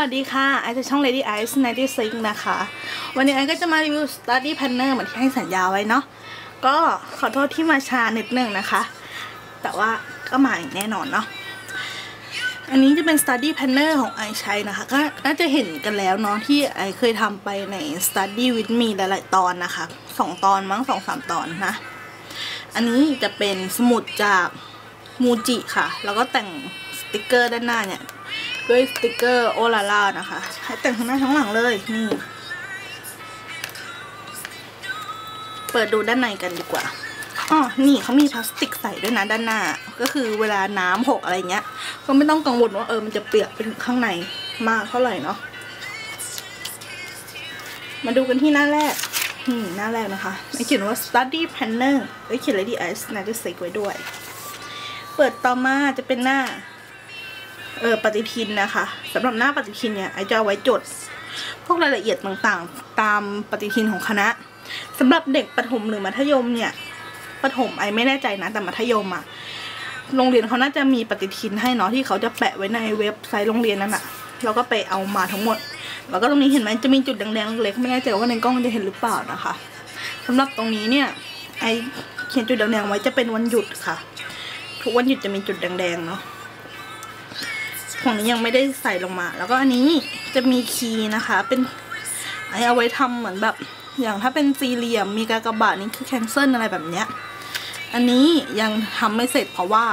วัสดีค่ะไอซ์จากช่อง Lady Ice 96นะคะ วันนี้ไอซ์ก็จะมารีวิว Study Planner เหมือนที่ให้สัญญาไว้เนาะก็ขอโทษที่มาช้านิดนึงนะคะ แต่ว่าก็มาอย่างแน่นอนเนาะอันนี้จะเป็น Study Planner ของไอซ์ใช้นะคะ ก็น่าจะเห็นกันแล้วเนาะที่ไอซ์เคยทำไปใน Study with me หลายๆตอนนะคะสองตอนมั้งสองสามตอนนะ อันนี้จะเป็นสมุดจากมูจิค่ะ แล้วก็แต่งสติกเกอร์ด้านหน้าเนี่ย ด้วยสติกเกอร์โอลาล่านะคะให้แต่งทั้งหน้าทั้งหลังเลยนี่เปิดดูด้านในกันดีกว่าอ๋อนี่เขามีพลาสติกใส่ด้วยนะด้านหน้า ก็คือเวลาน้ำหกอะไรเงี้ย ก็ไม่ต้องกังวลว่าเออมันจะเปียกไปถึงข้างในมากเท่าไหร่เนาะมาดูกันที่หน้าแรกหน้าแรกนะคะไอเขียนว่า study planner ไอเขียน lady ice นะจะใส่ไว้ด้วย เปิดต่อมาจะเป็นหน้า เออปฏิทินนะคะสำหรับหน้าปฏิทินเนี่ยไอจะเอาไว้จด พวกรายละเอียดต่างๆ ตามปฏิทินของคณะสำหรับเด็กประถมหรือมัธยมเนี่ยประถมไอไม่แน่ใจนะแต่มัธยมอะโรงเรียนเขาน่าจะมีปฏิทินให้เนาะที่เขาจะแปะไว้ในเว็บไซต์โรงเรียนนั่นอะเราก็ไปเอามาทั้งหมด แล้วก็ตรงนี้เห็นไหมจะมีจุดแดงๆเล็กๆไม่แน่ใจว่าในกล้องจะเห็นหรือเปล่านะคะสำหรับตรงนี้เนี่ยไอเขียนจุดแดงๆไว้จะเป็นวันหยุดค่ะ ทุกวันหยุดจะมีจุดแดงๆเนาะ ของนี้ยังไม่ได้ใส่ลงมา แล้วก็อันนี้จะมีคีย์นะคะ เป็นไอเอาไว้ทำเหมือนแบบ อย่างถ้าเป็นสี่เหลี่ยมมีกากบาทนี่คือแคนเซิลอะไรแบบเนี้ย อันนี้ยังทำไม่เสร็จเพราะว่า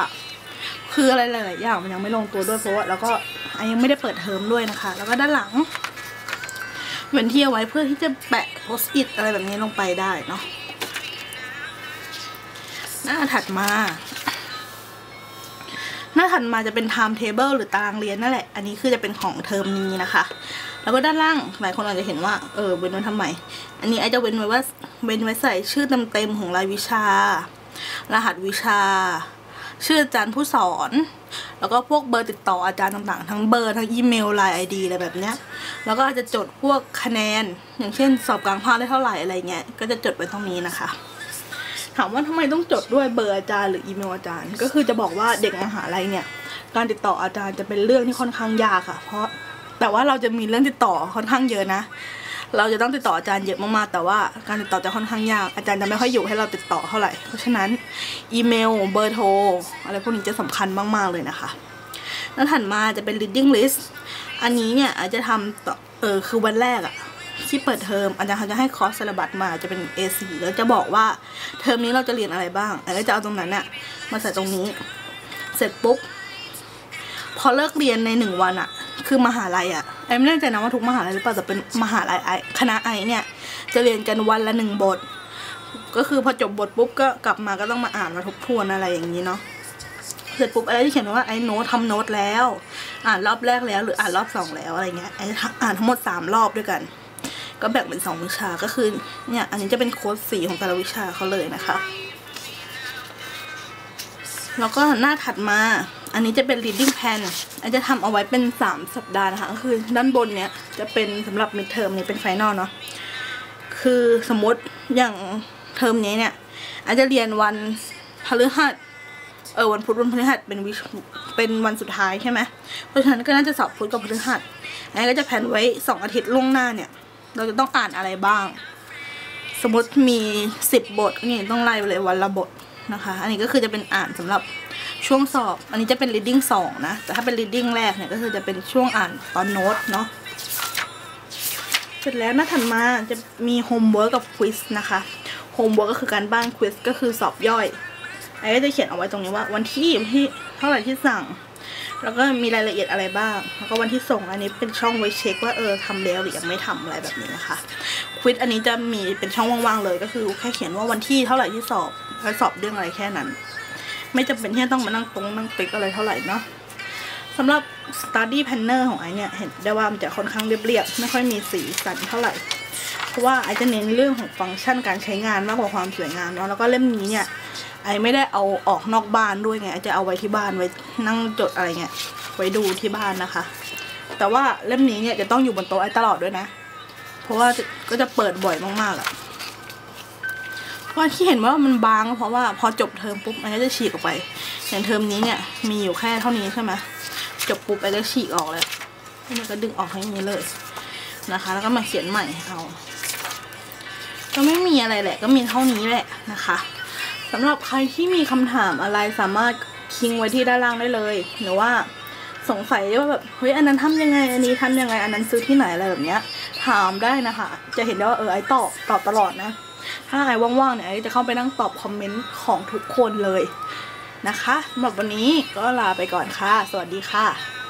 คืออะไรหลายๆอย่างมันยังไม่ลงตัวด้วยเพราะว่าแล้วก็ไอยังไม่ได้เปิดเทอมด้วยนะคะ แล้วก็ด้านหลังเป็นที่เอาไว้เพื่อที่จะแปะโพสต์อิทอะไรแบบนี้ลงไปได้เนาะหน้าถัดมา หน้าถัดมาจะเป็น time table หรือตารางเรียนนั่นแหละ อันนี้คือจะเป็นของเทอมนี้นะคะ แล้วก็ด้านล่างหลายคนอาจจะเห็นว่าเออเว้นไว้ทำไม อันนี้ไอจะเว้นไว้ว่าเว้นไว้ใส่ชื่อเต็มๆของรายวิชา รหัสวิชา ชื่ออาจารย์ผู้สอน แล้วก็พวกเบอร์ติดต่ออาจารย์ต่างๆ ทั้งเบอร์ทั้งอีเมลไลน์ไอดีอะไรแบบเนี้ย แล้วก็อาจจะจดพวกคะแนน อย่างเช่นสอบกลางภาคได้เท่าไหร่อะไรเงี้ย ก็จะจดไว้ตรงนี้นะคะ ถามว่าทำไมต้องจดด้วยเบอร์อาจารย์หรืออีเมลอาจารย์ ก็คือจะบอกว่าเด็กมหาลัยเนี่ย การติดต่ออาจารย์จะเป็นเรื่องที่ค่อนข้างยากค่ะ เพราะแต่ว่าเราจะมีเรื่องติดต่อค่อนข้างเยอะนะ เราจะต้องติดต่ออาจารย์เยอะมากๆ แต่ว่าการติดต่อจะค่อนข้างยาก อาจารย์จะไม่ค่อยอยู่ให้เราติดต่อเท่าไหร่ เพราะฉะนั้นอีเมล เบอร์โทร อะไรพวกนี้จะสำคัญมากๆเลยนะคะ แล้วถัดมาจะเป็น reading list อันนี้เนี่ยอาจจะทำต่อเออคือวันแรกอะ ที่เปิดเทอมอาจารย์เขาจะให้คอร์สสลบัตมาจะเป็น A4 แล้วจะบอกว่าเทอมนี้เราจะเรียนอะไรบ้างแล้วจะเอาตรงนั้นน่ะมาใส่ตรงนี้ เสร็จปุ๊บพอเลิกเรียนในหนึ่งวันอะคือมหาลัยอะไอไม่แน่ใจนะว่าทุกมหาลัยหรือเปล่าแต่เป็นมหาลัยไอคณะไอเนี่ยจะเรียนกันวันละหนึ่งบท ก็คือพอจบบทปุ๊บก็กลับมาก็ต้องมาอ่านมาทบทวนอะไรอย่างนี้เนาะเสร็จปุ๊บอะไรที่เขียนว่าไอ้โน้ตทำโน้ตแล้ว อ่านรอบแรกแล้ว หรืออ่านรอบสองแล้วอะไรเงี้ยไอ้อ่านทั้งหมดสามรอบด้วยกัน ก็แบ่งเป็นสองวิชาก็คือเนี่ยอันนี้จะเป็นโค้ดสีของแต่ละวิชาเขาเลยนะคะ แล้วก็หน้าถัดมาอันนี้จะเป็น reading plan อันจะทำเอาไว้เป็นสามสัปดาห์นะคะก็คือด้านบนเนี้ยจะเป็นสำหรับ mid term เนี่ยเป็น final เนาะคือสมมติอย่างเทอมนี้เนี่ยอาจจะเรียนวันพฤหัสเออวันพุธวันพฤหัสเป็นวิเป็นวันสุดท้ายใช่ไหมเพราะฉะนั้นก็น่าจะสอบพุธกับพฤหัสอันนี้ก็จะแผนไว้สองอาทิตย์ล่วงหน้าเนี่ย เราจะต้องอ่านอะไรบ้าง สมมติมีสิบบทนี่ต้องไล่ไปเลยวันละบทนะคะ อันนี้ก็คือจะเป็นอ่านสำหรับช่วงสอบ อันนี้จะเป็น reading สองนะ แต่ถ้าเป็น reading แรกเนี่ยก็คือจะเป็นช่วงอ่านตอนโน้ตเนาะ เสร็จแล้วหน้าถัดมาจะมี homework กับ quiz นะคะ homework ก็คือการบ้าน quiz ก็คือสอบย่อยไอ้ก็จะเขียนเอาไว้ตรงนี้ว่าวันที่ที่เท่าไหร่ที่สั่ง แล้วก็มีรายละเอียดอะไรบ้าง แล้วก็วันที่ส่งอันนี้เป็นช่องไว้เช็คว่าเออทำแล้วหรือยังไม่ทำอะไรแบบนี้นะคะควิดอันนี้จะมีเป็นช่องว่างๆเลย ก็คือแค่เขียนว่าวันที่เท่าไหร่ที่สอบแล้วสอบเรื่องอะไรแค่นั้น ไม่จำเป็นที่จะต้องมานั่งตรงนั่งติ๊กอะไรเท่าไหร่เนาะสำหรับ study planner ของไอเนี่ยเห็นได้ว่ามันจะค่อนข้างเรียบๆไม่ค่อยมีสีสันเท่าไหร่เพราะว่าไอจะเน้นเรื่องของฟังก์ชันการใช้งานมากกว่าความสวยงามเนาะแล้วก็เล่มนี้เนี่ย ไอไม่ได้เอาออกนอกบ้านด้วยไงไอจะเอาไว้ที่บ้านไว้นั่งจดอะไรเงี้ยไว้ดูที่บ้านนะคะ แต่ว่าเล่มนี้เนี่ยจะต้องอยู่บนโต๊ะไอตลอดด้วยนะ เพราะว่าก็จะเปิดบ่อยมากๆอะเพราะที่เห็นว่ามันบางเพราะว่าพอจบเทอมปุ๊บไอก็จะฉีกออกไปอย่างเทอมนี้เนี่ยมีอยู่แค่เท่านี้ใช่ไหมจบปุ๊บไอจะฉีกออกเลยอันก็ดึงออกให้นี้เลยนะคะ แล้วก็มาเขียนใหม่เอาก็ไม่มีอะไรแหละ ก็มีเท่านี้แหละนะคะ สำหรับใครที่มีคำถามอะไรสามารถคิงไว้ที่ด้านล่างได้เลย หรือว่าสงสัยว่าแบบเฮ้ยอันนั้นทำยังไง อันนี้ทำยังไง อันนั้นซื้อที่ไหนอะไรแบบเนี้ย ถามได้นะคะ จะเห็นได้ว่าเออไอตอบตอบตลอดนะ ถ้าไอว่างๆเนี่ยไอจะเข้าไปนั่งตอบคอมเมนต์ของทุกคนเลยนะคะสำหรับวันนี้ก็ลาไปก่อนค่ะ สวัสดีค่ะ